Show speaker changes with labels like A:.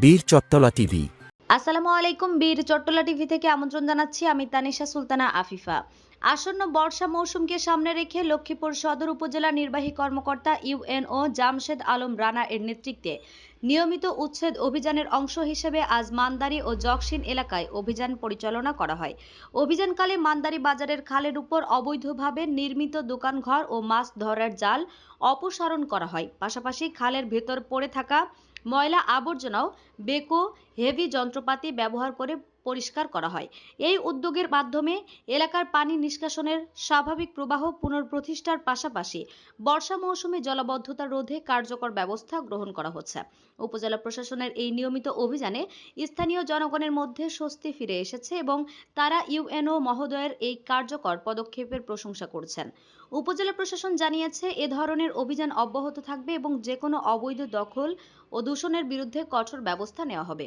A: বীর চত্তলা টিভি।
B: আসসালামু আলাইকুম বীর চট্টলা টিভি থেকে আমন্ত্রণ জানাচ্ছি আমি তানিশা সুলতানা আফিফা। আসন্ন বর্ষা মৌসুমকে সামনে রেখে লক্ষ্মীপুর সদর উপজেলা নির্বাহী কর্মকর্তা ইউএনও জামশেদ আলম রানা এর নেতৃত্বে নিয়মিত উচ্ছেদ অভিযানের অংশ হিসেবে আজ মান্দারি ও জকসিন এলাকায় অভিযান পরিচালনা করা হয়। অভিযানকালে মান্দারি বাজারের খালের উপর অবৈধভাবে নির্মিত দোকানঘর ও মাছ ধরার জাল অপসারণ করা হয়। পাশাপাশি খালের ভেতর পড়ে থাকা ময়লা আবর্জনাও বেকো হেভি যন্ত্রপাতি ব্যবহার করে পরিষ্কার করা হয়। এই উদ্যোগের মাধ্যমে এলাকার পানি নিষ্কাশনের স্বাভাবিক প্রবাহ পুনঃপ্রতিষ্ঠার পাশাপাশি বর্ষা মৌসুমে জলাবদ্ধতা রোধে কার্যকর ব্যবস্থা গ্রহণ করা হচ্ছে। উপজেলা প্রশাসনের এই নিয়মিত অভিযানে স্থানীয় জনগণের মধ্যে স্বস্তি ফিরে এসেছে এবং তারা ইউএনও মহোদয়ের এই কার্যকর পদক্ষেপের প্রশংসা করছেন। উপজেলা প্রশাসন জানিয়েছে, এ ধরনের অভিযান অব্যাহত থাকবে এবং যে কোনো অবৈধ দখল ও দূষণের বিরুদ্ধে কঠোর ব্যবস্থা নেওয়া হবে।